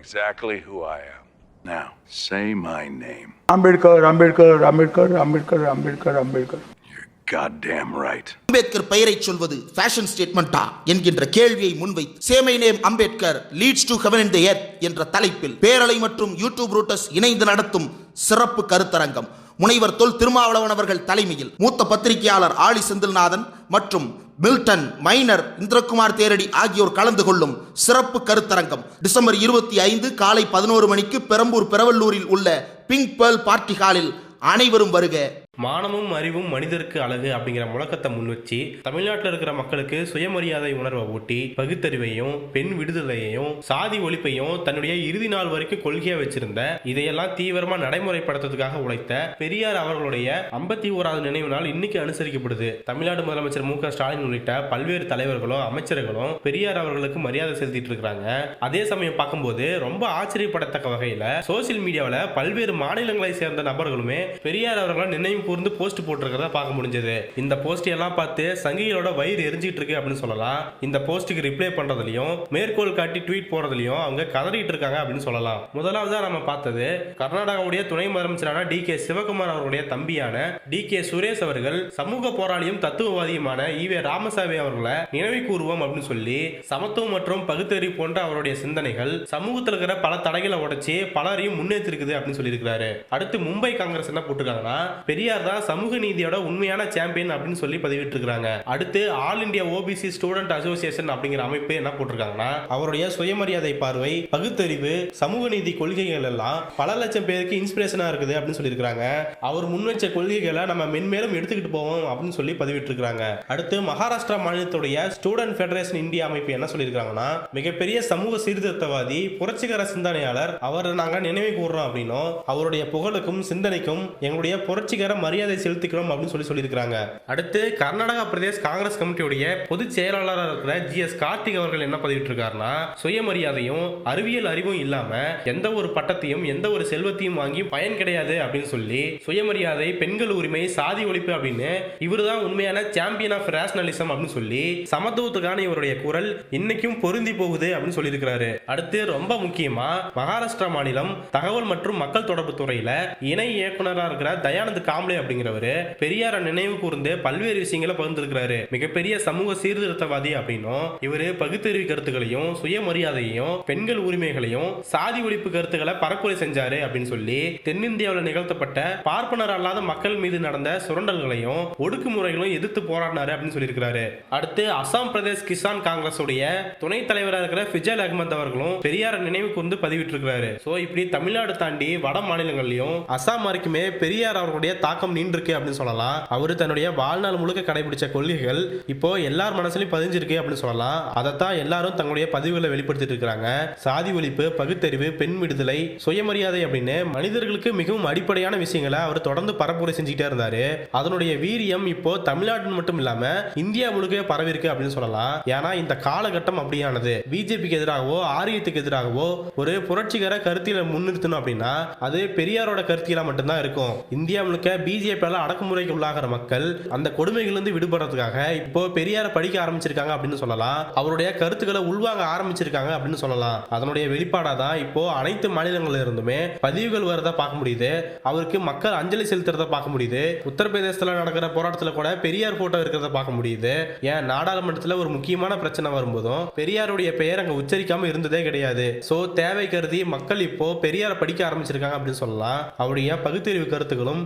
exactly who I am. Now, say my name. Ambedkar, Ambedkar, Ambedkar, Ambedkar, Ambedkar, Ambedkar. You're goddamn right. Ambedkar பெயரை சொல்வது fashion ஸ்டேட்மெண்டா என்கின்ற கேள்வியை முன்வைத்து சேமை name Ambedkar leads to heaven in the earth என்ற தலைப்பில் பேரலை மற்றும் யூடியூப் ரூட்டர்ஸ் இணைந்து நடத்தும் சிறப்பு கருத்தரங்கம் முனைவர் தொல் திருமாவளவன் அவர்கள் தலைமையில் மூத்த பத்திரிகையாளர் ஆலி செந்தில்நாதன் மற்றும் மில்டன் மைனர் இந்திரகுமார் தேரடி ஆகியோர் கலந்து கொள்ளும் சிறப்பு கருத்தரங்கம். டிசம்பர் இருபத்தி ஐந்து காலை பதினோரு மணிக்கு பெரம்பூர் பெரவல்லூரில் உள்ள பிங்க் பேர்ல் பார்ட்டி ஹாலில் அனைவரும் வருக. மானமும் அறிவும் மனிதருக்கு அழகு அப்படிங்கிற முழக்கத்தை முன் வச்சு தமிழ்நாட்டில் இருக்கிற மக்களுக்கு சுயமரியாதை உணர்வை ஊட்டி பகுத்தறிவையும் பெண் விடுதலையையும் சாதி ஒழிப்பையும் தன்னுடைய இறுதி நாள் வரைக்கும் கொள்கையா வச்சிருந்த இதையெல்லாம் தீவிரமா நடைமுறைப்படுத்துறதுக்காக உழைத்த பெரியார் அவர்களுடைய ஐம்பத்தி ஓராவது நினைவு நாள் இன்னைக்கு அனுசரிக்கப்படுது. தமிழ்நாடு முதலமைச்சர் மு ஸ்டாலின் உள்ளிட்ட பல்வேறு தலைவர்களும் அமைச்சர்களும் பெரியார் அவர்களுக்கு மரியாதை செலுத்திட்டு இருக்காங்க அதே சமயம் பார்க்கும்போது ரொம்ப ஆச்சரியப்படத்தக்க வகையில சோசியல் மீடியாவில் பல்வேறு மாநிலங்களை சேர்ந்த நபர்களுமே பெரியார் அவர்களை நினைவு கூர்ந்து போஸ்ட் போட்டிருக்கிறத பார்க்க முடிஞ்சது. இந்த போஸ்ட் எல்லாம் பார்த்து சங்கிகளோட வயிறு எரிஞ்சிட்டு இருக்கு அப்படின்னு சொல்லலாம். இந்த போஸ்ட்டுக்கு ரிப்ளை பண்றதுலயும் மேற்கோள் காட்டி ட்வீட் போறதுலயும் அவங்க கதறிட்டு இருக்காங்க அப்படின்னு சொல்லலாம். முதலாவதா நம்ம பார்த்தது கர்நாடகாவுடைய துணை முதலமைச்சரான டி கே சிவகுமார் அவருடைய தம்பியான டி கே சுரேஷ் அவர்கள் சமூக போராளியும் தத்துவவாதியுமான ஈவே ராமசாமி அவர்களை நினைவு கூறுவோம் அப்படின்னு சொல்லி சமத்துவம் மற்றும் பகுத்தறிவு போன்ற அவருடைய சிந்தனைகள் சமூகத்தில் இருக்கிற பல தடைகளை உடைச்சு பலரையும் முன்னேற்றிருக்குது அப்படின்னு சொல்லியிருக்கிறாரு. அடுத்து மும்பை காங்கிரஸ் என்ன போட்டிருக்காங்கன்னா பெரிய பெரியார் தான் சமூக நீதியோட உண்மையான சாம்பியன் அப்படின்னு சொல்லி பதிவிட்டிருக்காங்க அடுத்து all India OBC student association அப்படிங்கிற அமைப்பு என்ன போட்டிருக்காங்கன்னா அவருடைய சுயமரியாதை பார்வை பகுத்தறிவு சமூக நீதி கொள்கைகள் எல்லாம் பல லட்சம் பேருக்கு இன்ஸ்பிரேஷனா இருக்குது அப்படின்னு சொல்லியிருக்காங்க அவர் முன்வச்ச கொள்கைகளை நம்ம மென்மேலும் எடுத்துக்கிட்டு போவோம் அப்படின்னு சொல்லி பதிவிட்டிருக்காங்க அடுத்து மகாராஷ்டிரா மாநிலத்துடைய ஸ்டூடெண்ட் ஃபெடரேஷன் இந்தியா அமைப்பு என்ன சொல்லியிருக்காங்கன்னா மிகப்பெரிய சமூக சீர்திருத்தவாதி புரட்சிகர சிந்தனையாளர் அவரை நாங்கள் நினைவு கூறுறோம் அப்படின்னும் அவருடைய புகழுக்கும் சிந்தனைக்கும் எங்களுடைய புரட்சிகர மரியாதை செலுத்திக்கிறோம் அப்படின்னு சொல்லி சொல்லியிருக்காங்க அடுத்து கர்நாடகா பிரதேஷ் காங்கிரஸ் கமிட்டியுடைய பொதுச் செயலாளராக இருக்கிற ஜி எஸ் கார்த்திக் அவர்கள் என்ன பதிவிட்டிருக்காருன்னா சுயமரியாதையும் அறிவியல் அறிவும் இல்லாம எந்த ஒரு பட்டத்தையும் எந்த ஒரு செல்வத்தையும் வாங்கி பயன் கிடையாது அப்படின்னு சொல்லி சுயமரியாதை பெண்கள் உரிமை சாதி ஒழிப்பு அப்படின்னு இவர்தான் உண்மையான சாம்பியன் ஆஃப் ரேஷனலிசம் அப்படின்னு சொல்லி சமத்துவத்துக்கான இவருடைய குரல் இன்னைக்கும் பொருந்தி போகுது அப்படின்னு சொல்லியிருக்கிறாரு. அடுத்து ரொம்ப முக்கியமா மகாராஷ்டிரா மாநிலம் தகவல் மற்றும் மக்கள் தொடர்பு துறையில இணை இயக்குனராக இருக்கிற தயானந்த் காம்ளே அப்படிங்கிறவரு பெரியார நினைவு கூர்ந்து பல்வேறு விஷயங்களை பகிர்ந்திருக்கிறாரு. மிகப்பெரிய சமூக சீர்திருத்தவாதி அப்படின்னும் இவரு பகுத்தறிவு கருத்துக்களையும் சுயமரியாதையையும் பெண்கள் உரிமைகளையும் சாதி ஒழிப்பு கருத்துக்களை பரப்புரை செஞ்சாரு அப்படின்னு சொல்லி தென்னிந்தியாவில் நிகழ்த்தப்பட்ட பார்ப்பனர் அல்லாத மக்கள் மீது நடந்த சுரண்டல்களையும் ஒடுக்குமுறைகளையும் எதிர்த்து போராடினாரு அப்படின்னு சொல்லியிருக்கிறாரு. அடுத்து அசாம் பிரதேஷ் கிசான் காங்கிரஸ் உடைய துணைத் தலைவராக இருக்கிற ஃபிஜல் அகமது அவர்களும் பெரியார நினைவு கூர்ந்து பதிவிட்டிருக்கிறாரு. சோ இப்படி தமிழ்நாடு தாண்டி வட மாநிலங்களிலும் அசாம் வரைக்குமே பெரியார் அவர்களுடைய தாக்கம் நீண்டிருக்கு அப்படின்னு சொல்லலாம். அவர் தன்னுடைய வாழ்நாள் முழுக்க கடைபிடிச்ச கொள்கைகள் இப்போ எல்லார் மனசுலையும் பதிஞ்சிருக்கு அப்படின்னு சொல்லலாம். அதைத்தான் எல்லாரும் தங்களுடைய பதிவுகளை வெளிப்படுத்திட்டு இருக்காங்க. சாதி ஒழிப்பு பகுத்தறிவு பெண் விடுதலை சுயமரியாதை அப்படின்னு மனிதர்களுக்கு மிகவும் அடிப்படையான விஷயங்களை அவர் தொடர்ந்து பரப்புரை செஞ்சுக்கிட்டே இருந்தாரு. அதனுடைய வீரியம் இப்போ தமிழ்நாட்டில் மட்டும் இல்லாம இந்தியா முழுக்க பரவி இருக்கு அப்படின்னு சொல்லலாம். ஏன்னா இந்த காலகட்டம் அப்படியானது. பிஜேபிக்கு எதிராகவோ ஆரியத்துக்கு எதிராகவோ ஒரு புரட்சிகர கருத்தியலை முன்னிறுத்தணும் அப்படின்னா அது பெரியாரோட கருத்தியலா மட்டும்தான் இருக்கும். இந்தியா முழுக்க பிஜேபியால அடக்குமுறைக்கு உள்ளாகிற மக்கள் அந்த கொடுமைகள் இருந்து விடுபடுறதுக்காக இப்போ பெரியார படிக்க ஆரம்பிச்சிருக்காங்க அப்படின்னு சொல்லலாம். அவருடைய கருத்துக்களை உள்வாங்க ஆரம்பிச்சிருக்காங்க அப்படின்னு சொல்லலாம். அதனுடைய வெளிப்பாடா தான் இப்போ அனைத்து மாநிலங்கள்ல இருந்துமே பதிவுகள் வரதை பார்க்க முடியுது. அவருக்கு மக்கள் அஞ்சலி செலுத்துறத பார்க்க முடியுது. உத்தரப்பிரதேசத்துல நடக்கிற போராட்டத்துல கூட பெரியார் போட்டோ இருக்கிறத பார்க்க முடியுது. ஏன்? நாடாளுமன்றத்துல ஒரு முக்கியமான பிரச்சனை வரும்போதும் பெரியாருடைய பெயர் அங்க உச்சரிக்காம இருந்ததே கிடையாது. சோ தேவை கருதி மக்கள் இப்போ பெரியார படிக்க ஆரம்பிச்சிருக்காங்க அப்படின்னு சொல்லலாம். அவருடைய பகுத்தறிவு கருத்துக்களும்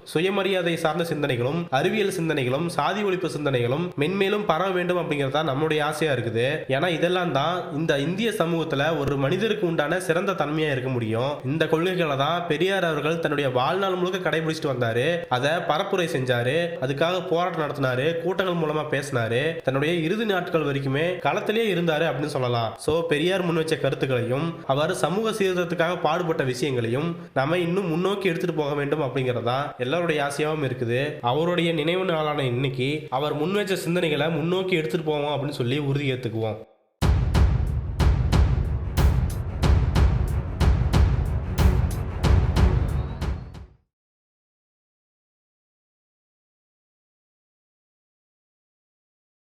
சுயமரியாதை சார்ந்த சிந்தனைகளும் அறிவியல் சிந்தனைகளும் சாதி ஒழிப்பு சிந்தனைகளும் மென்மேலும் பரவ வேண்டும் அப்படிங்கறதா நம்மளுடைய ஆசையா இருக்குது. ஏன்னா இதெல்லாம் தான் இந்த இந்திய சமூகத்துல ஒரு மனிதருக்கு உண்டான சிறந்த தன்மையா இருக்க முடியும். இந்த கொள்கைகளை தான் பெரியார் அவர்கள் தன்னுடைய வாழ்நாள் முழுக்க கடைபிடிச்சிட்டு வந்தாரு. அதை பரப்புரை செஞ்சாரு. அதுக்காக போராட்டம் நடத்தினாரு. கூட்டங்கள் மூலமா பேசினாரு. தன்னுடைய இறுதி நாட்கள் வரைக்குமே களத்திலே இருந்தாரு அப்படின்னு சொல்லலாம். சோ பெரியார் முன் வச்ச கருத்துக்களையும் அவர் சமூக சீர்திருத்தத்துக்காக பாடுபட்ட விஷயங்களையும் நாம இன்னும் முன்னோக்கி எடுத்துட்டு போக வேண்டும் அப்படிங்கறதா எல்லாருடைய ஆசையாவும் இருக்குது. அவருடைய நினைவு நாளான இன்னைக்கு அவர் முன் வச்ச சிந்தனைகளை முன்னோக்கி எடுத்துட்டு போவோம் அப்படின்னு சொல்லி உறுதி ஏத்துக்குவோம்.